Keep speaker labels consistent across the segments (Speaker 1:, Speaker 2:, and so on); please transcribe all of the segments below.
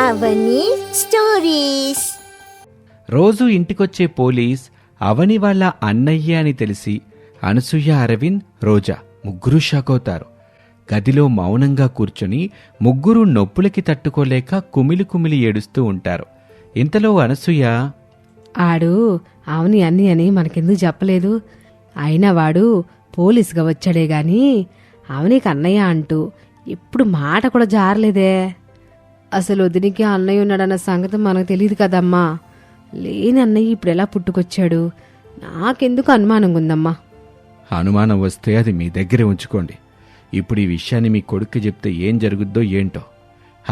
Speaker 1: అవని stories.
Speaker 2: రోజు ఇంటికొచ్చే police అవని వాళ్ళ అన్నయ్య అని తెలిసి అనసూయ అరవింద్ రోజా ముగ్గురు షాక్ అవుతారు గదిలో మౌనంగా కూర్చొని ముగ్గురు నొప్పులకి తట్టుకోలేక కుమిలి కుమిలి ఏడుస్తూ ఉంటారు. ఇంతలో అనసూయ
Speaker 3: ఆడు అవని అన్ని అని మనకెందుకు చెప్పలేదు? అయినా వాడు పోలీసుగా వచ్చాడే గాని అవనికి అన్నయ్య అంటూ ఎప్పుడు మాట కూడా జారలేదే. అసలు వదినికి అన్నయ్య ఉన్నాడన్న సంగతి మనకు తెలియదు కదమ్మా. లేని అన్నయ్య ఇప్పుడు ఎలా పుట్టుకొచ్చాడు? నాకెందుకు అనుమానంగా ఉందమ్మా
Speaker 2: అనుమానం వస్తే అది మీ దగ్గరే ఉంచుకోండి. ఇప్పుడు ఈ విషయాన్ని మీ కొడుక్కి చెప్తే ఏం జరుగుద్దో ఏంటో.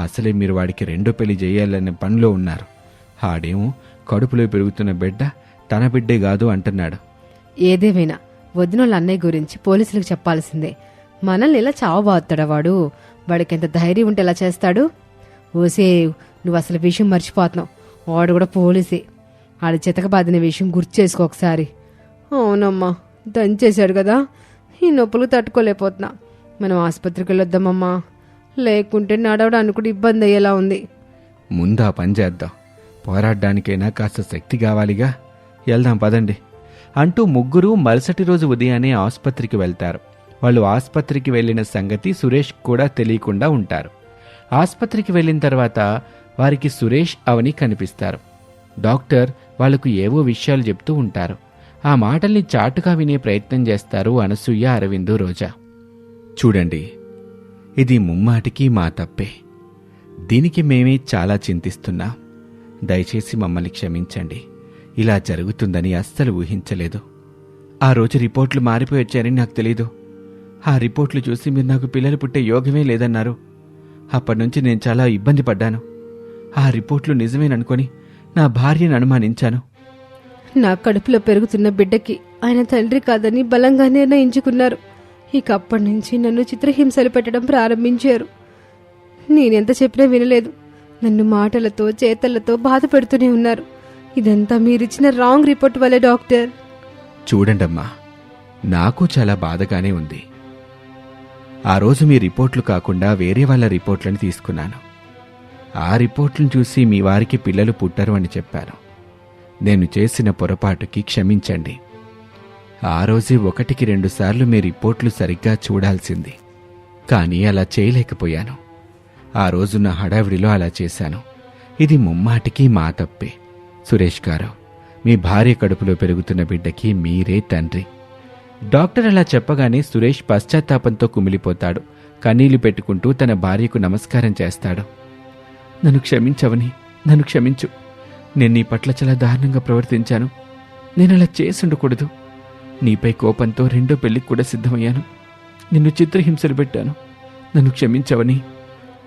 Speaker 2: అసలే మీరు వాడికి రెండో పెళ్ళి చేయాలనే పనిలో ఉన్నారు. ఆడేమో కడుపులో పెరుగుతున్న బిడ్డ తన బిడ్డే కాదు అంటున్నాడు.
Speaker 3: ఏదేమైనా వదినోళ్ళ అన్నయ్య గురించి పోలీసులకు చెప్పాల్సిందే. మనల్ని ఇలా చావబాస్తాడా వాడు? వాడికి ఎంత ధైర్యం ఉంటే ఎలా చేస్తాడు? ఓసే నువ్వు అసలు విషయం మర్చిపోతున్నావు. వాడు కూడా పోలీసే. ఆడి చితకబాదిన విషయం గుర్తు చేసుకో ఒకసారి. అవునమ్మా దంచేశాడు కదా. ఈ నొప్పులు తట్టుకోలేకపోతున్నా. మనం ఆసుపత్రికి వెళ్ళొద్దామమ్మా. లేకుంటే నడవడానికి కూడా ఇబ్బంది అయ్యేలా ఉంది.
Speaker 2: ముందు ఆ పని చేద్దాం. పోరాడడానికైనా కాస్త శక్తి కావాలిగా. వెళ్దాం పదండి. అంటూ ముగ్గురు మరుసటి రోజు ఉదయాన్నే ఆసుపత్రికి వెళ్తారు. వాళ్ళు ఆసుపత్రికి వెళ్ళిన సంగతి సురేష్ కూడా తెలియకుండా ఉంటారు. ఆసుపత్రికి వెళ్ళిన తర్వాత వారికి సురేష్ అవని కనిపిస్తారు. డాక్టర్ వాళ్ళకు ఏవో విషయాలు చెప్తూ ఉంటారు. ఆ మాటల్ని చాటుగా వినే ప్రయత్నం చేస్తారు అనసూయ అరవిందు రోజా. చూడండి ఇది ముమ్మాటికి మా తప్పే. దీనికి మేమే చాలా చింతిస్తున్నాం. దయచేసి మమ్మల్ని క్షమించండి. ఇలా జరుగుతుందని అస్సలు ఊహించలేదు. ఆ రోజు రిపోర్ట్లు మారిపోయి వచ్చారని నాకు తెలీదు. ఆ రిపోర్ట్లు చూసి మీరు నాకు పిల్లలు పుట్టే యోగమే లేదన్నారు. అప్పటి నుంచి నేను చాలా ఇబ్బంది పడ్డాను. ఆ రిపోర్ట్లు నిజమేననుకొని నా భార్యను అనుమానించాను.
Speaker 3: నా కడుపులో పెరుగుతున్న బిడ్డకి ఆయన తండ్రి కాదని బలంగా నిర్ణయించుకున్నారు. ఇక అప్పటి నుంచి నన్ను చిత్రహింసలు పెట్టడం ప్రారంభించారు. నేనెంత చెప్పినా వినలేదు. నన్ను మాటలతో చేతలతో బాధ పెడుతూనే ఉన్నారు. ఇదంతా మీరిచ్చిన రాంగ్ రిపోర్ట్ వల్లే డాక్టర్.
Speaker 2: చూడండమ్మా నాకు చాలా బాధగానే ఉంది. ఆ రోజు మీ రిపోర్ట్లు కాకుండా వేరే వాళ్ళ రిపోర్ట్లను తీసుకున్నాను. ఆ రిపోర్ట్లను చూసి మీ వారికి పిల్లలు పుట్టరు అని చెప్పాను. నేను చేసిన పొరపాటుకి క్షమించండి. ఆ రోజే ఒకటికి రెండుసార్లు మీ రిపోర్ట్లు సరిగ్గా చూడాల్సింది. కానీ అలా చేయలేకపోయాను. ఆ రోజు నా హడావిడిలో అలా చేశాను. ఇది ముమ్మాటికి మా తప్పే. సురేష్ గారు మీ భార్య కడుపులో పెరుగుతున్న బిడ్డకి మీరే తండ్రి. డాక్టర్ అలా చెప్పగానే సురేష్ పశ్చాత్తాపంతో కుమిలిపోతాడు. కన్నీళ్ళు పెట్టుకుంటూ తన భార్యకు నమస్కారం చేస్తాడు. నన్ను క్షమించవని నన్ను క్షమించు. నేను నీ పట్ల చాలా దారుణంగా ప్రవర్తించాను. నేను అలా చేసుండకూడదు. నీపై కోపంతో రెండో పెళ్ళికి కూడా సిద్ధమయ్యాను. నిన్ను చిత్రహింసలు పెట్టాను. నన్ను క్షమించవని.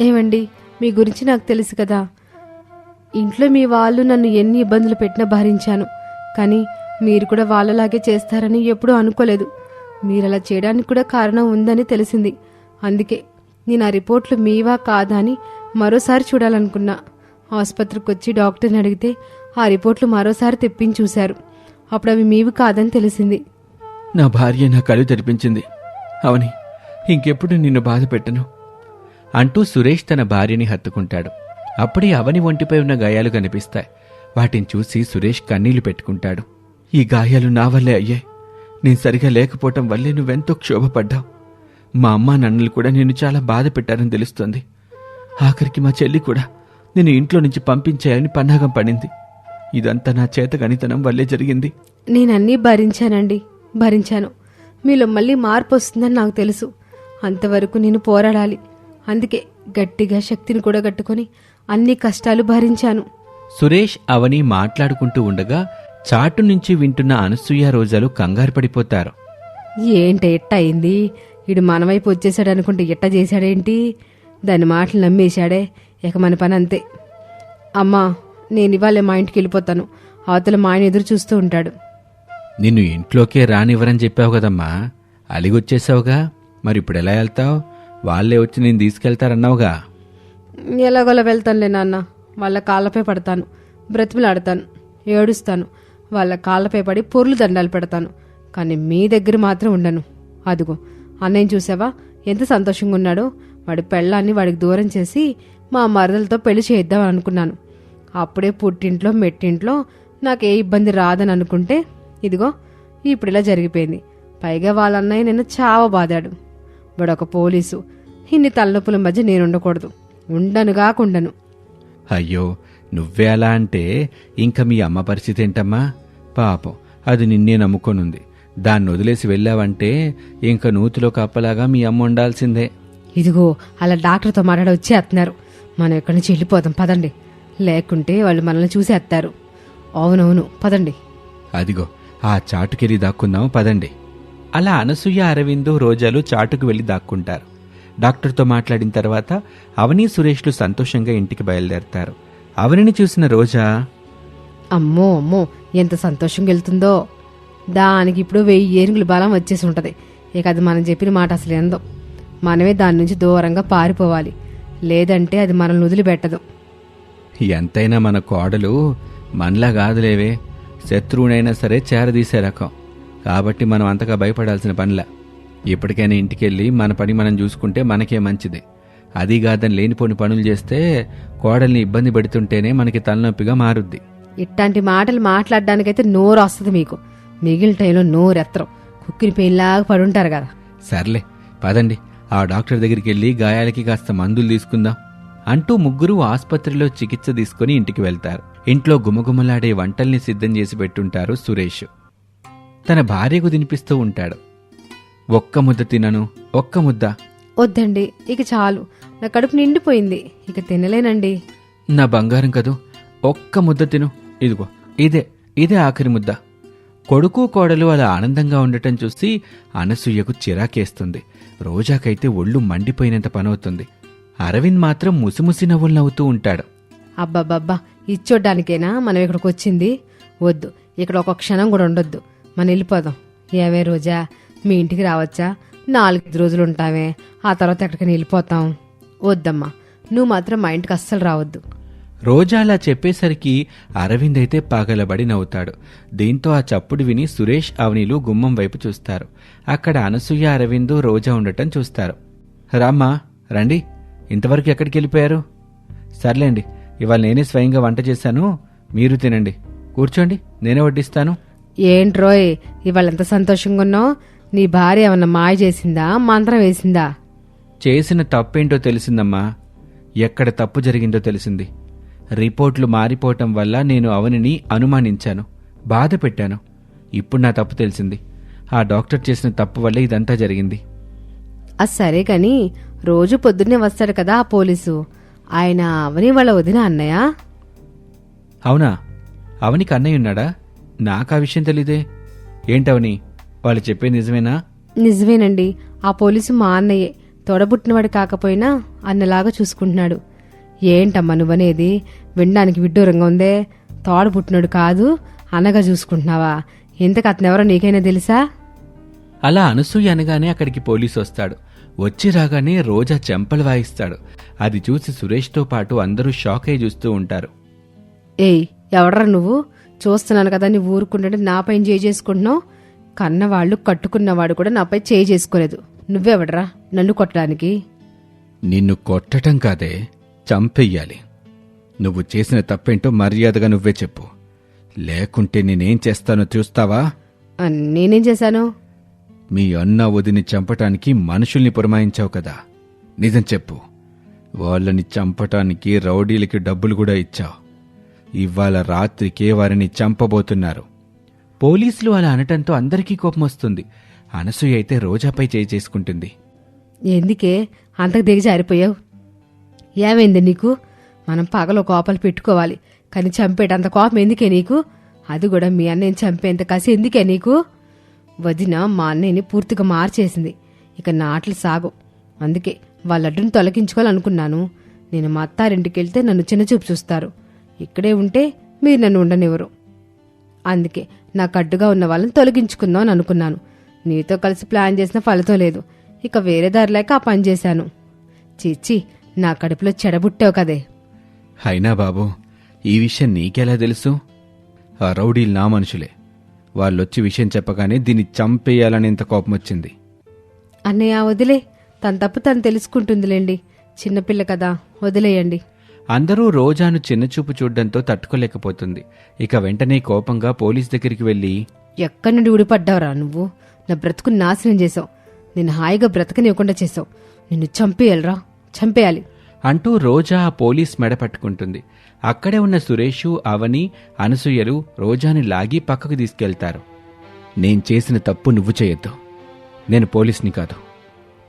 Speaker 3: ఏమండి మీ గురించి నాకు తెలుసు కదా. ఇంట్లో మీ వాళ్ళు నన్ను ఎన్ని ఇబ్బందులు పెట్టినా భరించాను కానీ మీరు కూడా వాళ్ళలాగే చేస్తారని ఎప్పుడూ అనుకోలేదు. మీరు అలా చేయడానికి కూడా కారణం ఉందని తెలిసింది. అందుకే నేను ఆ రిపోర్ట్లు మీవా కాదా అని మరోసారి చూడాలనుకున్నా. ఆసుపత్రికి వచ్చి డాక్టర్ని అడిగితే ఆ రిపోర్ట్లు మరోసారి తెప్పించి చూశారు. అప్పుడు అవి మీవి కాదని తెలిసింది.
Speaker 2: నా భార్య నా కళ్ళు తెరిపించింది. అవని ఇంకెప్పుడు నిన్ను బాధ పెట్టను? అంటూ సురేష్ తన భార్యని హత్తుకుంటాడు. అప్పుడే అవని ఒంటిపై ఉన్న గాయాలు కనిపిస్తాయి. వాటిని చూసి సురేష్ కన్నీళ్ళు పెట్టుకుంటాడు. ఈ గాయాలు నా వల్లే అయ్యాయి. నేను సరిగా లేకపోవటం వల్లే నువ్వెంతో క్షోభపడ్డావు. మా అమ్మా నన్నులు కూడా నిన్ను చాలా బాధ పెట్టారని తెలుస్తోంది. ఆఖరికి మా చెల్లి కూడా నిన్ను ఇంట్లో నుంచి పంపించేయాలని పన్నాగం పడింది. ఇదంతా నా చేత గణితనం వల్లే జరిగింది.
Speaker 3: నేనన్నీ భరించానండి. భరించాను. మీలో మళ్ళీ మార్పు వస్తుందని నాకు తెలుసు. అంతవరకు నేను పోరాడాలి. అందుకే గట్టిగా శక్తిని కూడా కట్టుకొని అన్ని కష్టాలు భరించాను.
Speaker 2: సురేష్ అవని మాట్లాడుకుంటూ ఉండగా చాటు నుంచి వింటున్న అనసూయ రోజాలు కంగారు పడిపోతారు.
Speaker 3: ఏంటి ఎట్ట అయింది ఇడు మన వైపు వచ్చేసాడు అనుకుంటే ఎట్ట చేశాడేంటి? దాని మాటలు నమ్మేశాడే ఇక మన పని అంతే. అమ్మా నేను ఇవాళ మా ఇంటికి వెళ్ళిపోతాను. అవతల మా ఆయన ఎదురు చూస్తూ ఉంటాడు.
Speaker 2: నిన్ను ఇంట్లోకే రానివ్వరని చెప్పావు కదమ్మా. అలిగొచ్చేసావుగా? మరి ఇప్పుడు ఎలా వెళ్తావు? వాళ్ళే వచ్చి నేను తీసుకెళ్తారన్నావుగా?
Speaker 3: ఎలాగోలా వెళ్తానులే నాన్న. వాళ్ళ కాళ్ళపై పడతాను. బ్రతిమలాడతాను. ఏడుస్తాను. వాళ్ళ కాళ్ళపై పడి పొర్లు దండాలు పెడతాను. కానీ మీ దగ్గర మాత్రం ఉండను. అదిగో అన్నయ్య చూసావా? ఎంత సంతోషంగా ఉన్నాడో. వాడి పెళ్ళాన్ని వాడికి దూరం చేసి మా మరదలతో పెళ్ళి చేద్దాం అనుకున్నాను. అప్పుడే పుట్టింట్లో మెట్టింట్లో నాకు ఏ ఇబ్బంది రాదని అనుకుంటే ఇదిగో ఇప్పుడు ఇలా జరిగిపోయింది. పైగా వాళ్ళ అన్నయ్య నిన్న చావ బాదాడు వాడొక పోలీసు. ఇన్ని తలనొప్పుల మధ్య నేను ఉండకూడదు ఉండను కాకుండను.
Speaker 2: అయ్యో నువ్వే అలా అంటే ఇంకా మీ అమ్మ పరిస్థితి ఏంటమ్మా? పాపం అది నిన్నే నమ్ముకొనుంది. దాన్ని వదిలేసి వెళ్ళావంటే ఇంక నూతిలో కప్పలాగా మీ అమ్మ ఉండాల్సిందే.
Speaker 3: ఇదిగో అలా డాక్టర్తో మాట్లాడి వచ్చేస్తున్నారు మనం ఇక్కడి నుంచి వెళ్ళిపోదాం పదండి. లేకుంటే వాళ్ళు మనల్ని చూసేస్తారు అవునవును పదండి.
Speaker 2: అదిగో ఆ చాటుకెళ్ళి దాక్కుందాం పదండి. అలా అనసూయ అరవిందు రోజాలు చాటుకు వెళ్ళి దాక్కుంటారు. డాక్టర్తో మాట్లాడిన తర్వాత అవని సురేష్లు సంతోషంగా ఇంటికి బయలుదేరతారు. అవనిని చూసిన రోజా
Speaker 3: అమ్మో అమ్మో ఎంత సంతోషంగా వెళ్తుందో. దానికి ఇప్పుడు వెయ్యి ఏనుగుల బలం వచ్చేసి ఉంటుంది. ఇక అది మనం చెప్పిన మాట అసలు ఎందో. మనమే దాని నుంచి దూరంగా పారిపోవాలి. లేదంటే అది మనల్ని వదిలిపెట్టదు.
Speaker 2: ఎంతైనా మన కోడలు మనలా కాదులేవే. శత్రువునైనా సరే చేరదీసే రకం. కాబట్టి మనం అంతగా భయపడాల్సిన పనిలా. ఇప్పటికైనా ఇంటికెళ్ళి మన పని మనం చూసుకుంటే మనకే మంచిది. అది కాదని లేనిపోని పనులు చేస్తే కోడల్ని ఇబ్బంది పెడుతుంటేనే మనకి తలనొప్పిగా మారుద్ది.
Speaker 3: ఇట్లాంటి మాటలు మాట్లాడడానికైతే నోరు వస్తుంది మీకు. మిగిలిన టైంలో నోరు ఎత్తరం కుక్కిని పెయిన్లాగా పడుంటారు కదా.
Speaker 2: సర్లే పదండి. ఆ డాక్టర్ దగ్గరికి వెళ్ళి గాయాలకి కాస్త మందులు తీసుకుందాం అంటూ ముగ్గురు ఆసుపత్రిలో చికిత్స తీసుకుని ఇంటికి వెళ్తారు. ఇంట్లో గుమగుమలాడే వంటల్ని సిద్ధం చేసి పెట్టుంటారు సురేష్. తన భార్యకు తినిపిస్తూ ఉంటాడు. ఒక్క ముద్ద తినను ఒక్క ముద్ద.
Speaker 3: వద్దండి ఇక చాలు. నా కడుపు నిండిపోయింది ఇక తినలేనండి.
Speaker 2: నా బంగారం కదూ ఒక్క ముద్ద తిను. ఇదిగో ఇదే ఇదే ఆఖరి ముద్ద. కొడుకు కోడలు అలా ఆనందంగా ఉండటం చూసి అనసూయకు చిరాకేస్తుంది. రోజాకైతే ఒళ్ళు మండిపోయినంత పనవుతుంది. అరవింద్ మాత్రం ముసిముసి నవ్వులు నవ్వుతూ ఉంటాడు.
Speaker 3: అబ్బబ్బబ్బా ఇచ్చోడ్డానికేనా? మనం ఇక్కడికి వచ్చింది వద్దు ఇక్కడ ఒక క్షణం కూడా ఉండొద్దు. మనం వెళ్ళిపోదాం. ఏమే రోజా మీ ఇంటికి రావచ్చా? నాలుగైదు రోజులు ఉంటామే ఆ తర్వాత ఎక్కడికైనా వెళ్ళిపోతాం. వద్దమ్మా నువ్వు మాత్రం మా ఇంటికి అస్సలు రావద్దు.
Speaker 2: రోజా అలా చెప్పేసరికి అరవింద్ అయితే పగలబడి నవ్వుతాడు. దీంతో ఆ చప్పుడు విని సురేష్ అవనిలు గుమ్మం వైపు చూస్తారు. అక్కడ అనసూయ అరవిందు రోజా ఉండటం చూస్తారు. రామ్మా రండి. ఇంతవరకు ఎక్కడికి వెళ్ళిపోయారు? సర్లేండి ఇవాళ నేనే స్వయంగా వంట చేశాను. మీరు తినండి. కూర్చోండి నేనే వడ్డిస్తాను.
Speaker 3: ఏంట్రోయ్ ఇవాళ ఎంత సంతోషంగా ఉన్నావు నీ భార్య ఏమన్నా మాయ చేసిందా? మంత్రం వేసిందా?
Speaker 2: చేసిన తప్పేంటో తెలిసిందమ్మా. ఎక్కడ తప్పు జరిగిందో తెలిసింది. రిపోర్ట్లు మారిపోవటం వల్ల నేను అవనిని అనుమానించాను. బాధ పెట్టాను ఇప్పుడు నా తప్పు తెలిసింది. ఆ డాక్టర్ చేసిన తప్పు వల్ల ఇదంతా జరిగింది.
Speaker 3: సరే కాని రోజు పొద్దున్నే వస్తాడు కదా ఆ పోలీసు. ఆయన అవని వాళ్ళ వదిన అన్నయ్య?
Speaker 2: అవునా? అవనికి అన్నయ్య ఉన్నాడా? నాకు ఆ విషయం తెలీదే. ఏంటవని వాళ్ళు చెప్పేది నిజమేనా?
Speaker 3: నిజమేనండి. ఆ పోలీసు మా అన్నయ్యే. తొడబుట్టినవాడు కాకపోయినా అన్నలాగా చూసుకుంటున్నాడు. ఏంటమ్మా నువ్వనేది? వినడానికి విడ్డూరంగా ఉందే? తోడబుట్టినాడు కాదు అన్నగా చూసుకుంటున్నావా? ఇంతకు అతనెవరో నీకైనా తెలుసా?
Speaker 2: అలా అనసూయ అనగానే అక్కడికి పోలీసు వస్తాడు. వచ్చి రాగానే రోజా చెంపలు వాయిస్తాడు. అది చూసి సురేష్తో పాటు అందరూ షాక్ అయి చూస్తూ ఉంటారు.
Speaker 3: ఏయ్ ఎవడ్రా నువ్వు? చూస్తున్నాను కదా నీ ఊరుకుంటుంటే నాపై చేయి చేసుకుంటున్నావు? కన్నవాళ్ళు కట్టుకున్నవాడు కూడా నాపై చేయి చేసుకోలేదు. నువ్వెవడ్రా? నన్ను కొట్టడానికి?
Speaker 2: నిన్ను కొట్టటం కాదే. చంపెయ్యాలి. నువ్వు చేసిన తప్పేంటో మర్యాదగా నువ్వే చెప్పు. లేకుంటే నేనేం చేస్తానో చూస్తావా?
Speaker 3: నేనేం చేశాను?
Speaker 2: మీ అన్న వదిని చంపటానికి మనుషుల్ని పురమాయించావు కదా. నిజం చెప్పు. వాళ్ళని చంపటానికి రౌడీలకి డబ్బులు కూడా ఇచ్చావు. ఇవాళ రాత్రికే వారిని చంపబోతున్నారు. పోలీసులు అలా అనటంతో అందరికీ కోపం వస్తుంది. అనసూయ అయితే రోజాపై చేయి చేసుకుంటుంది.
Speaker 3: ఎందుకే? అంతకు దిగి జారిపోయావు. ఏమైంది నీకు? మనం పగలో కోపాలు పెట్టుకోవాలి. కానీ చంపేటంత కోపం ఎందుకే నీకు? అది కూడా మీ అన్నయ్యని చంపేంత కసి ఎందుకే నీకు? వదిన మా అన్నయ్యని పూర్తిగా మార్చేసింది. ఇక నాట్లు సాగు. అందుకే వాళ్ళ అడ్డుని తొలగించుకోవాలనుకున్నాను. నేను మా అత్తారింటికి వెళ్తే నన్ను చిన్నచూపు చూస్తారు. ఇక్కడే ఉంటే మీరు నన్ను ఉండనివ్వరు. అందుకే నాకు అడ్డుగా ఉన్న వాళ్ళని తొలగించుకుందాం అని అనుకున్నాను. నీతో కలిసి ప్లాన్ చేసిన ఫలితం లేదు. ఇక వేరే దారి లేక ఆ పని చేశాను. చిచ్చి నా కడుపులో చెడబుట్టావు కదే.
Speaker 2: అయినా బాబు ఈ విషయం నీకెలా తెలుసు? ఆ రౌడీలు నా మనుషులే. వాళ్ళొచ్చి విషయం చెప్పగానే దీన్ని చంపేయాలనేంత కోపం వచ్చింది
Speaker 3: అన్నయ్య వదిలే. తన తప్పు తను తెలుసుకుంటుందిలేండి. చిన్నపిల్ల కదా
Speaker 4: వదిలేయండి.
Speaker 2: అందరూ రోజాను చిన్నచూపు చూడ్డంతో తట్టుకోలేకపోతుంది. ఇక వెంటనే కోపంగా పోలీస్ దగ్గరికి వెళ్ళి
Speaker 4: ఎక్కడి నుండి ఊడిపడ్డావురా నువ్వు? నా బ్రతుకుని నాశనం చేసావు నేను హాయిగా బ్రతకనివ్వకుండా చేసావు నిన్ను చంపేయాలిరా. చంపేయాలి.
Speaker 2: అంటూ రోజా ఆ పోలీస్ మెడ పట్టుకుంటుంది. అక్కడే ఉన్న సురేషు అవని అనసూయలు రోజాని లాగి పక్కకు తీసుకెళ్తారు. నేను చేసిన తప్పు నువ్వు చేయొద్దు. నేను పోలీస్ని కాదు.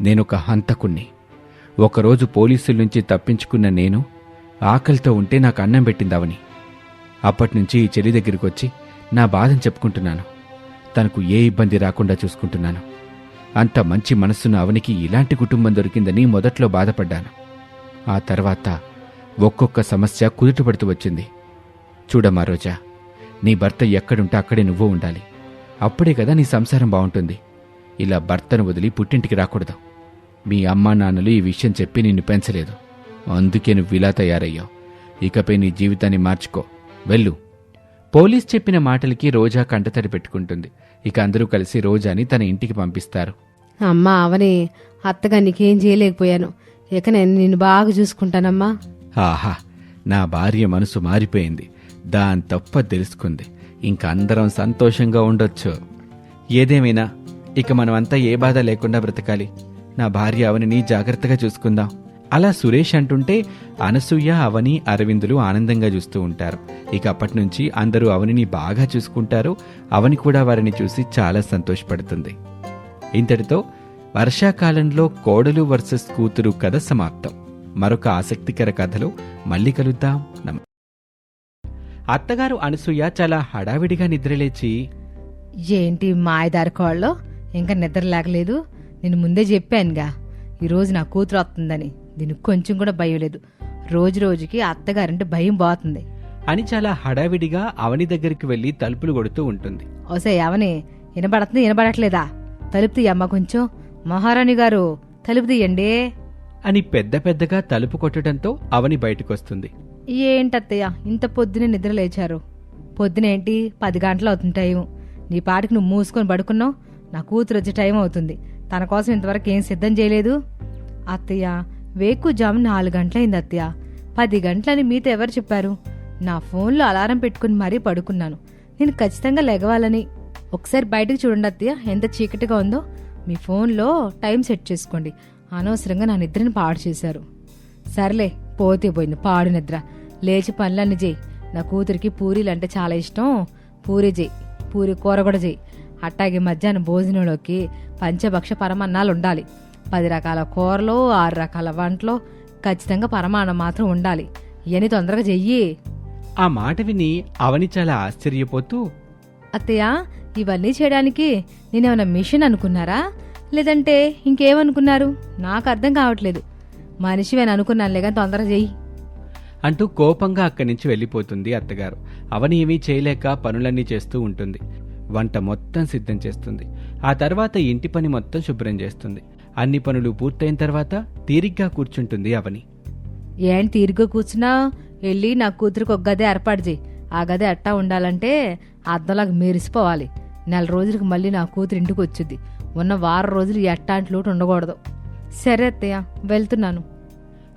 Speaker 2: నేనొక హంతకుణ్ణి. ఒకరోజు పోలీసుల నుంచి తప్పించుకున్న నేను ఆకలితో ఉంటే నాకు అన్నం పెట్టింది అవని. అప్పటినుంచి ఈ చెల్లి దగ్గరికి వచ్చి నా బాధను చెప్పుకుంటున్నాను. తనకు ఏ ఇబ్బంది రాకుండా చూసుకుంటున్నాను. అంత మంచి మనస్సున్న అవనికి ఇలాంటి కుటుంబం దొరికిందని మొదట్లో బాధపడ్డాను. ఆ తర్వాత ఒక్కొక్క సమస్య కుదుటపడుతూ వచ్చింది. చూడమ్మా రోజా నీ భర్త ఎక్కడుంటే అక్కడే నువ్వు ఉండాలి. అప్పుడే కదా నీ సంసారం బాగుంటుంది. ఇలా భర్తను వదిలి పుట్టింటికి రాకూడదు. మీ అమ్మా నాన్నలు ఈ విషయం చెప్పి నిన్ను పెంచలేదు. అందుకే నువ్వు ఇలా తయారయ్యావు. ఇకపై నీ జీవితాన్ని మార్చుకో. వెళ్ళు. పోలీస్ చెప్పిన మాటలకి రోజా కంటతడి పెట్టుకుంటుంది. ఇక అందరూ కలిసి రోజాని తన ఇంటికి పంపిస్తారు.
Speaker 4: అమ్మా అవని అత్తగా నీకేం చేయలేకపోయాను. ఇక నేను నిన్ను బాగా చూసుకుంటానమ్మా.
Speaker 2: ఆహా నా భార్య మనసు మారిపోయింది. దాని తప్ప తెలుసుకుంది. ఇంక అందరం సంతోషంగా ఉండొచ్చు. ఏదేమైనా ఇక మనమంతా ఏ బాధ లేకుండా బ్రతకాలి. నా భార్య అవనిని జాగ్రత్తగా చూసుకుందాం. అలా సురేష్ అంటుంటే అనసూయ అవని అరవిందులు ఆనందంగా చూస్తూ ఉంటారు. ఇక అప్పటి నుంచి అందరూ అవనిని బాగా చూసుకుంటారు. అవని కూడా వారిని చూసి చాలా సంతోషపడుతుంది. ఇంతటితో వర్షాకాలంలో కోడలు వర్సెస్ కూతురు కథ సమాప్తం. మరొక ఆసక్తికర కథలో మళ్ళీ కలుద్దాం. నమ అత్తగారు అనసూయ చాలా హడావిడిగా నిద్రలేచి
Speaker 3: ఏంటి మాయదారి కోళ్ళలో ఇంకా నిద్ర లేకలేదు. నేను ముందే చెప్పానుగా ఈరోజు నా కూతురు వస్తుందని. దీనికి కొంచెం కూడా భయం లేదు. రోజు రోజుకి అత్తగారంటే భయం పోతుంది.
Speaker 2: అని చాలా హడావిడిగా అవని దగ్గరికి వెళ్ళి తలుపులు కొడుతూ ఉంటుంది.
Speaker 3: ఓసే అవని వినబడుతుంది వినబడట్లేదా? తలుపు తీయమ్మ కొంచెం. మహారాణి గారు తలుపు తీయండి.
Speaker 2: అని పెద్ద పెద్దగా తలుపు కొట్టడంతో అవని బయటకొస్తుంది.
Speaker 3: ఏంటత్తయ్య ఇంత పొద్దునే నిద్ర లేచారు. పొద్దునేంటి? పది గంటలు అవుతుంది టైం నీ పాటికి నువ్వు మూసుకొని పడుకున్నావు. నా కూతురు వచ్చే టైం అవుతుంది తన కోసం ఇంతవరకు ఏం సిద్ధం చేయలేదు. అత్తయ్య వేకు జాము నాలుగు గంటలైంది అత్తయ్య. పది గంటలని మీతో ఎవరు చెప్పారు? నా ఫోన్లో అలారం పెట్టుకుని మరీ పడుకున్నాను. నేను ఖచ్చితంగా లెగవాలని. ఒకసారి బయటకు చూడండి అత్తయ్య. ఎంత చీకటిగా ఉందో. మీ ఫోన్లో టైం సెట్ చేసుకోండి. అనవసరంగా నా నిద్రని పాడు చేశారు. సర్లే పోతే పోయింది. పాడు నిద్ర. లేచి పనులన్నీ చేయి. నా కూతురికి పూరీలు అంటే చాలా ఇష్టం. పూరి చేయి. పూరి కూర కూడా చేయి. అట్టాగే మధ్యాహ్నం భోజనంలోకి పంచభక్ష పరమాన్నాలు ఉండాలి. పది రకాల కూరలు ఆరు రకాల వంటలు. ఖచ్చితంగా పరమాన్నం మాత్రం ఉండాలి. ఇవన్నీ తొందరగా చెయ్యి.
Speaker 2: ఆ మాట విని అవని చాలా ఆశ్చర్యపోతూ
Speaker 3: అత్తయ్య ఇవన్నీ చేయడానికి నేనేమైనా మిషన్ అనుకున్నారా? లేదంటే ఇంకేమనుకున్నారు? నాకు అర్థం కావట్లేదు. మనిషివేని అనుకున్నానులే కానీ తొందరగా చెయ్యి.
Speaker 2: అంటూ కోపంగా అక్కడి నుంచి వెళ్ళిపోతుంది అత్తగారు. అవని ఏమీ చేయలేక పనులన్నీ చేస్తూ ఉంటుంది. వంట మొత్తం సిద్ధం చేస్తుంది. ఆ తర్వాత ఇంటి పని మొత్తం శుభ్రం చేస్తుంది. అన్ని పనులు పూర్తయిన తర్వాత తీరిగ్గా కూర్చుంటుంది అవని.
Speaker 3: ఏంటి తీరిగ్గా కూర్చున్నా వెళ్ళి నా కూతురికి ఒక గది ఏర్పాటు చేయి. ఆ గది అట్టా ఉండాలంటే అద్దంలాగా మెరిసిపోవాలి. నెల రోజులకు మళ్ళీ నా కూతురు ఇంటికి వచ్చుద్ది ఉన్న వారం రోజులు ఈ అట్టాంటి లోటు ఉండకూడదు. సరే అత్తయ్య వెళ్తున్నాను.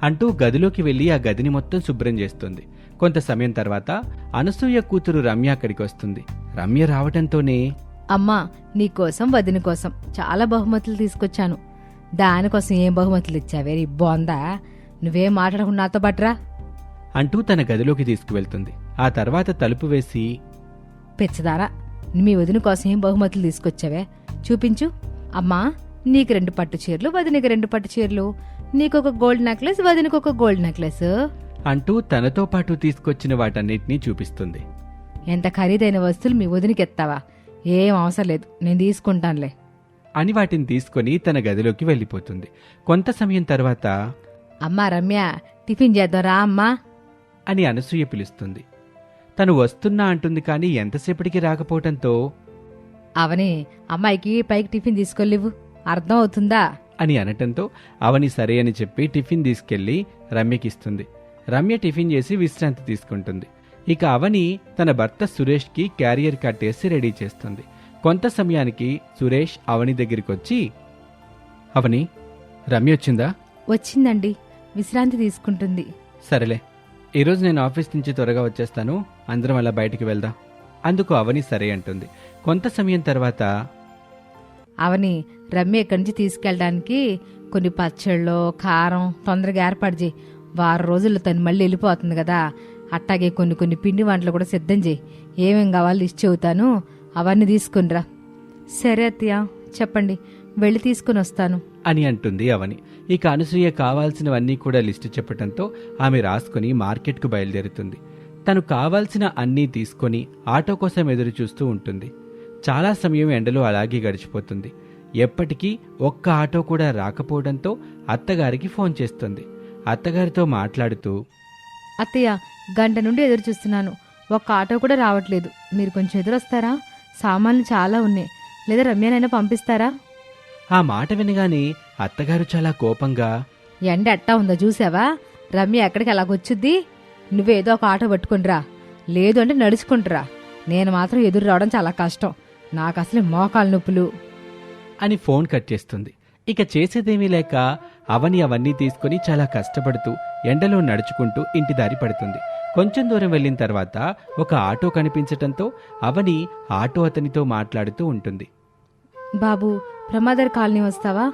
Speaker 2: అంటూ గదిలోకి వెళ్ళి ఆ గదిని మొత్తం శుభ్రం చేస్తుంది. కొంత సమయం తర్వాత అనసూయ కూతురు రమ్య అక్కడికి వస్తుంది. రమ్య రావటంతోనే
Speaker 3: అమ్మా నీకోసం వదిన కోసం చాలా బహుమతులు తీసుకొచ్చాను. దానికోసం ఏం బహుమతులు ఇచ్చావే? నీ బొందా. నువ్వేం మాట్లాడకుండా నాతో పట్రా?
Speaker 2: అంటూ తన గదిలోకి తీసుకువెళ్తుంది. ఆ తర్వాత తలుపు వేసి
Speaker 3: పిచ్చదారా మీ వదిన కోసం ఏం బహుమతులు తీసుకొచ్చావే? చూపించు. అమ్మా నీకు రెండు పట్టు చీరలు వదినకి రెండు పట్టు చీరలు. నీకొక గోల్డ్ నెక్లెస్ వదినకి ఒక గోల్డ్ నెక్లెస్.
Speaker 2: అంటూ తనతో పాటు తీసుకొచ్చిన వాటన్నిటినీ చూపిస్తుంది.
Speaker 3: ఎంత ఖరీదైన వస్తువులు మీ వదినకి ఎత్తావా? ఏం అవసరం లేదు. నేను తీసుకుంటానులే.
Speaker 2: అని వాటిని తీసుకొని తన గదిలోకి వెళ్ళిపోతుంది. కొంత సమయం తర్వాత
Speaker 3: అమ్మా రమ్య టిఫిన్ చేద్దాం రా అమ్మా.
Speaker 2: అని అనసూయ పిలుస్తుంది. తను వస్తున్నా అంటుంది కానీ ఎంతసేపటికి రాకపోవటంతో
Speaker 3: అవని అమ్మాయికి పైకి టిఫిన్ తీసుకెళ్ళివు అర్థం అవుతుందా?
Speaker 2: అని అనటంతో అవని సరే అని చెప్పి టిఫిన్ తీసుకెళ్ళి రమ్యకిస్తుంది. రమ్య టిఫిన్ చేసి విశ్రాంతి తీసుకుంటుంది. ఇక అవని తన భర్త సురేష్కి క్యారియర్ కట్టేసి రెడీ చేస్తుంది. కొంత సమయానికి సురేష్ అవని దగ్గరికి వచ్చి అవని రమ్య వచ్చిందా?
Speaker 3: వచ్చిందండి. విశ్రాంతి తీసుకుంటుంది.
Speaker 2: సరేలే. ఈరోజు నేను ఆఫీస్ నుంచి త్వరగా వచ్చేస్తాను. అందరం అలా బయటికి వెళ్దాం. అందుకు అవని సరే అంటుంది. కొంత సమయం తర్వాత
Speaker 3: అవని రమ్య ఇక్కడి నుంచి తీసుకెళ్ళడానికి కొన్ని పచ్చళ్ళు కారం తొందరగా ఏర్పాటు చేయి. వారం రోజుల్లో తను మళ్ళీ వెళ్ళిపోతుంది కదా. అట్టాగే కొన్ని కొన్ని పిండి వంటలు కూడా సిద్ధం చేయి. ఏమేం కావాలో లిస్ట్ చెబుతాను. అవన్నీ తీసుకునిరా. సరే అత్తయ్య చెప్పండి వెళ్ళి తీసుకుని వస్తాను.
Speaker 2: అని అంటుంది అవని. ఇక అనసూయ కావాల్సినవన్నీ కూడా లిస్టు చెప్పటంతో ఆమె రాసుకుని మార్కెట్కు బయలుదేరుతుంది. తను కావాల్సిన అన్నీ తీసుకొని ఆటో కోసం ఎదురు చూస్తూ ఉంటుంది. చాలా సమయం ఎండలో అలాగే గడిచిపోతుంది. ఎప్పటికీ ఒక్క ఆటో కూడా రాకపోవడంతో అత్తగారికి ఫోన్ చేస్తుంది. అత్తగారితో మాట్లాడుతూ
Speaker 3: అత్తయ్య గంట నుండి ఎదురు చూస్తున్నాను ఒక్క ఆటో కూడా రావట్లేదు. మీరు కొంచెం ఎదురొస్తారా? సామాన్లు చాలా ఉన్నాయి. లేదా రమ్యనైనా పంపిస్తారా?
Speaker 2: ఆ మాట వినగానే అత్తగారు చాలా కోపంగా
Speaker 3: ఎండ ఎట్టా ఉందో చూసావా? రమ్య ఎక్కడికి అలాగొచ్చుద్ది నువ్వేదో ఒక ఆటో పట్టుకుంటురా లేదు అంటే నడుచుకుంటురా. నేను మాత్రం ఎదురు రావడం చాలా కష్టం. నాకు అసలు మోకాలు నొప్పులు.
Speaker 2: అని ఫోన్ కట్ చేస్తుంది. ఇక చేసేదేమీ లేక అవని అవన్నీ తీసుకుని చాలా కష్టపడుతూ ఎండలో నడుచుకుంటూ ఇంటి దారి పడుతుంది. కొంచెం దూరం వెళ్ళిన తర్వాత ఒక ఆటో కనిపించటంతో అవని ఆటో అతనితో మాట్లాడుతూ ఉంటుంది.
Speaker 3: బాబు ప్రమాదర్ కాలనీ వస్తావా?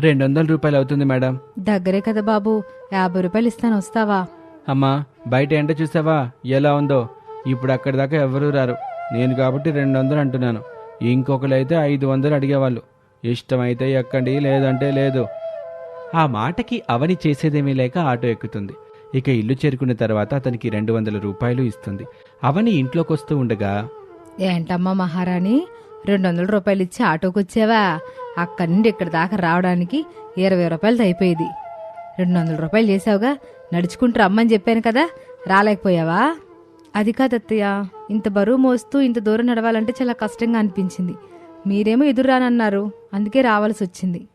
Speaker 2: రెండు వందల రూపాయలు అవుతుంది మేడం.
Speaker 3: దగ్గరే కదా బాబు యాభై రూపాయలు ఇస్తాను వస్తావా?
Speaker 2: అమ్మా బయట ఎండ చూసావా? ఎలా ఉందో? ఇప్పుడు అక్కడి దాకా ఎవరూ రారు. నేను కాబట్టి రెండు వందలు అంటున్నాను. ఇంకొకరైతే ఐదు వందలు అడిగేవాళ్ళు. ఇష్టమైతే ఎక్కండి లేదంటే లేదు. ఆ మాటకి అవని చేసేదేమీ లేక ఆటో ఎక్కుతుంది. ఇక ఇల్లు చేరుకున్న తర్వాత అతనికి రెండు వందల రూపాయలు ఇస్తుంది. అవని ఇంట్లోకి వస్తూ ఉండగా
Speaker 3: ఏంటమ్మా మహారాణి రెండు వందల రూపాయలు ఇచ్చి ఆటోకి వచ్చావా అక్కడి నుండి ఇక్కడ దాకా రావడానికి ఇరవై రూపాయలది అయిపోయేది. రెండు వందల రూపాయలు చేసావుగా నడుచుకుంటూ రమ్మని చెప్పాను కదా రాలేకపోయావా? అది కాదత్తయ్య ఇంత బరువు మోస్తూ ఇంత దూరం నడవాలంటే చాలా కష్టంగా అనిపించింది. మీరేమో ఎదురు రానన్నారు అందుకే రావాల్సి వచ్చింది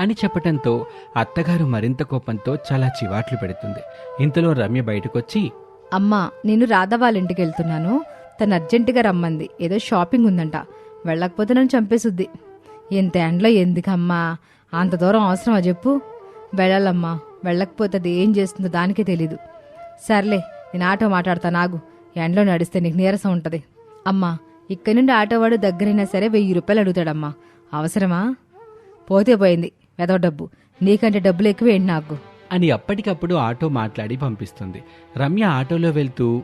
Speaker 2: అని చెప్పటంతో అత్తగారు మరింత కోపంతో చాలా చివాట్లు పెడుతుంది. ఇంతలో రమ్య బయటకొచ్చి
Speaker 3: అమ్మా నేను రాధా వాళ్ళ ఇంటికి వెళ్తున్నాను. తను అర్జెంటుగా రమ్మంది. ఏదో షాపింగ్ ఉందంట. వెళ్ళకపోతే నన్ను చంపేసుద్ది. ఎంత ఎండలో ఎందుకమ్మా? అంత దూరం అవసరమా చెప్పు. వెళ్ళాలమ్మా. వెళ్ళకపోతే అది ఏం చేస్తుందో దానికే తెలీదు. సర్లే నేను ఆటో మాట్లాడతాను ఆగు. ఎండలో నడిస్తే నీకు నీరసం ఉంటుంది. అమ్మా ఇక్కడి నుండి ఆటోవాడు దగ్గరైనా సరే వెయ్యి రూపాయలు అడుగుతాడమ్మా. అవసరమా? పోతే పోయింది. వెదవ డబ్బు. నీకంటే డబ్బులు ఎక్కువేంటి నాకు?
Speaker 2: అని అప్పటికప్పుడు ఆటో మాట్లాడి పంపిస్తుంది. రమ్య ఆటోలో వెళ్తూ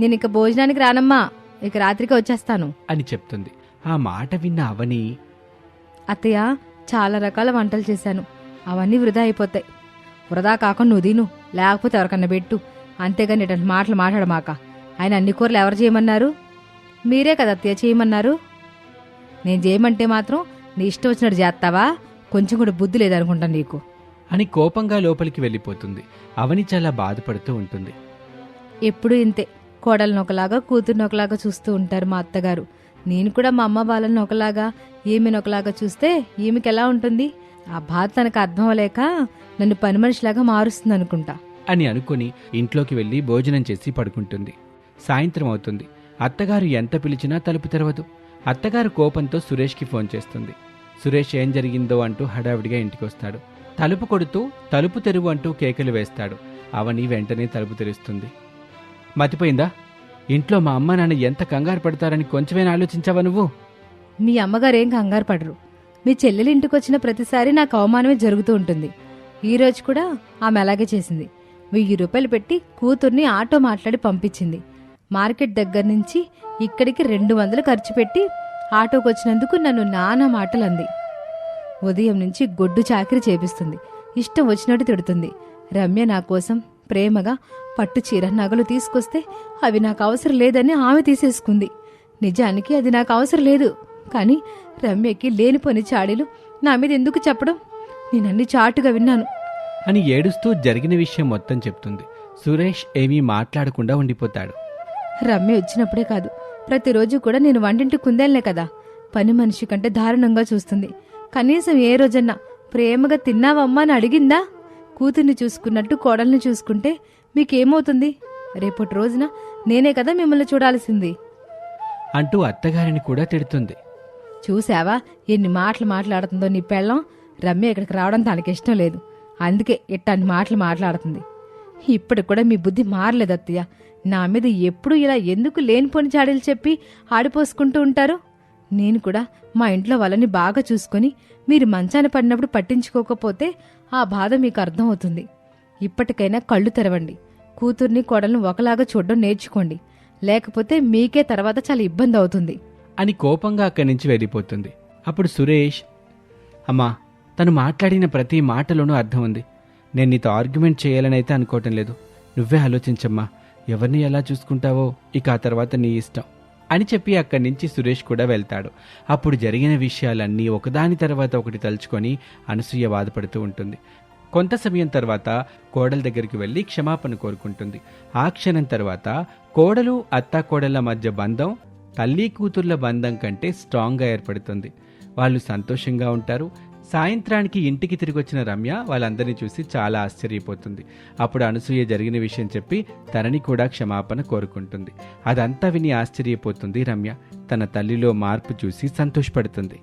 Speaker 3: నేను ఇక భోజనానికి రానమ్మా ఇక రాత్రికి వచ్చేస్తాను.
Speaker 2: అని చెప్తుంది. ఆ మాట విన్న అవని
Speaker 3: అత్తయ్య చాలా రకాల వంటలు చేశాను. అవన్నీ వృధా అయిపోతాయి. వృధా కాకుండా నువ్వు తిను లేకపోతే ఎవరికన్నా పెట్టు. అంతేగాని ఇటువంటి మాటలు మాట్లాడమాక. ఆయన అన్ని కూరలు ఎవరు చేయమన్నారు? మీరే కదా అత్తయ్య చేయమన్నారు? నేను చేయమంటే మాత్రం నీ ఇష్టం వచ్చినట్టు చేస్తావా? కొంచెం కూడా బుద్ధి లేదనుకుంటాను నీకు.
Speaker 2: అని కోపంగా లోపలికి వెళ్ళిపోతుంది. అవని చాలా బాధపడుతూ ఉంటుంది.
Speaker 3: ఎప్పుడూ ఇంతే కోడలను ఒకలాగా కూతుర్ని ఒకలాగా చూస్తూ ఉంటారు మా అత్తగారు. నేను కూడా మా అమ్మ వాళ్ళని ఒకలాగా ఈమెను ఒకలాగా చూస్తే ఈమెకి ఎలా ఉంటుంది? ఆ బాధ తనకు అర్థం అవ్వలేక నన్ను పని మనిషిలాగా మారుస్తుంది అనుకుంటా.
Speaker 2: అని అనుకుని ఇంట్లోకి వెళ్ళి భోజనం చేసి పడుకుంటుంది. సాయంత్రం అవుతుంది. అత్తగారు ఎంత పిలిచినా తలుపు తెరవదు. అత్తగారు కోపంతో సురేష్కి ఫోన్ చేస్తుంది. సురేష్ ఏం జరిగిందో అంటూ హడావిడిగా ఇంటికి వస్తాడు తలుపు కొడుతూ తలుపు తెరువు అంటూ కేకలు వేస్తాడు. అవని వెంటనే తలుపు తెరుస్తుంది. మతిపోయిందా? ఇంట్లో మా అమ్మ నాన్న ఎంత కంగారు పడతారని కొంచెమైనా ఆలోచించావా నువ్వు?
Speaker 3: మీ అమ్మగారు ఏం కంగారు పడరు. మీ చెల్లెలు ఇంటికి వచ్చిన ప్రతిసారి నాకు అవమానమే జరుగుతూ ఉంటుంది. ఈ రోజు కూడా ఆమె అలాగే చేసింది. వెయ్యి రూపాయలు పెట్టి కూతుర్ని ఆటో మాట్లాడి పంపించింది. మార్కెట్ దగ్గర నుంచి ఇక్కడికి రెండు వందలు ఖర్చు పెట్టి ఆటోకి వచ్చినందుకు నన్ను నానా మాటలు అంది ఉదయం నుంచి గొడ్డు చాకరీ చేపిస్తుంది. ఇష్టం వచ్చినట్టు తిడుతుంది. రమ్య నా కోసం ప్రేమగా పట్టు చీర నగలు తీసుకొస్తే అవి నాకు అవసరం లేదని ఆమె తీసేసుకుంది. నిజానికి అది నాకు అవసరం లేదు. కానీ రమ్యకి లేనిపోని చాడీలు నా మీద ఎందుకు చెప్పడం? నేనన్ని చాటుగా విన్నాను.
Speaker 2: అని ఏడుస్తూ జరిగిన విషయం మొత్తం చెప్తుంది. సురేష్ ఏమీ మాట్లాడకుండా ఉండిపోతాడు.
Speaker 3: రమ్య వచ్చినప్పుడే కాదు. ప్రతిరోజు కూడా నేను వంటింటి కుందేలనే కదా. పని మనిషి కంటే దారుణంగా చూస్తుంది. కనీసం ఏ రోజన్నా ప్రేమగా తిన్నావమ్మా అని అడిగిందా? కూతుర్ని చూసుకున్నట్టు కోడల్ని చూసుకుంటే మీకేమవుతుంది? రేపటి రోజున నేనే కదా మిమ్మల్ని చూడాల్సింది.
Speaker 2: అంటూ అత్తగారిని కూడా తిడుతుంది.
Speaker 3: చూసావా ఎన్ని మాటలు మాట్లాడుతుందో నీ పెళ్ళం? రమ్య ఇక్కడికి రావడం తనకి ఇష్టం లేదు. అందుకే ఇట్లాంటి మాటలు మాట్లాడుతుంది. ఇప్పటికి కూడా మీ బుద్ధి మారలేదు అత్తయ్య. నా మీద ఎప్పుడు ఇలా ఎందుకు లేనిపోని చాడీలు చెప్పి ఆడిపోసుకుంటూ ఉంటారు? నేను కూడా మా ఇంట్లో వాళ్ళని బాగా చూసుకొని మీరు మంచాన పడినప్పుడు పట్టించుకోకపోతే ఆ బాధ మీకు అర్థమవుతుంది. ఇప్పటికైనా కళ్ళు తెరవండి. కూతుర్ని కోడల్ని ఒకలాగా చూడడం నేర్చుకోండి. లేకపోతే మీకే తర్వాత చాలా ఇబ్బంది అవుతుంది.
Speaker 2: అని కోపంగా అక్కడి నుంచి వెళ్ళిపోతుంది. అప్పుడు సురేష్ అమ్మా తను మాట్లాడిన ప్రతి మాటలోనూ అర్థం ఉంది. నేను నీతో ఆర్గ్యుమెంట్ చేయాలని అయితే అనుకోవటం లేదు. నువ్వే ఆలోచించమ్మా. ఎవరిని ఎలా చూసుకుంటావో? ఇక ఆ తర్వాత నీ ఇష్టం. అని చెప్పి అక్కడి నుంచి సురేష్ కూడా వెళ్తాడు. అప్పుడు జరిగిన విషయాలన్నీ ఒకదాని తర్వాత ఒకటి తలుచుకొని అనసూయ బాధపడుతూ ఉంటుంది. కొంత సమయం తర్వాత కోడల దగ్గరికి వెళ్ళి క్షమాపణ కోరుకుంటుంది. ఆ క్షణం తర్వాత కోడలు అత్త కోడళ్ళ మధ్య బంధం తల్లి కూతుర్ల బంధం కంటే స్ట్రాంగ్గా ఏర్పడుతుంది. వాళ్ళు సంతోషంగా ఉంటారు. సాయంత్రానికి ఇంటికి తిరిగి వచ్చిన రమ్య వాళ్ళందరినీ చూసి చాలా ఆశ్చర్యపోతుంది. అప్పుడు అనసూయ జరిగిన విషయం చెప్పి తనని కూడా క్షమాపణ కోరుకుంటుంది. అదంతా విని ఆశ్చర్యపోతుంది రమ్య. తన తల్లిలో మార్పు చూసి సంతోషపడుతుంది.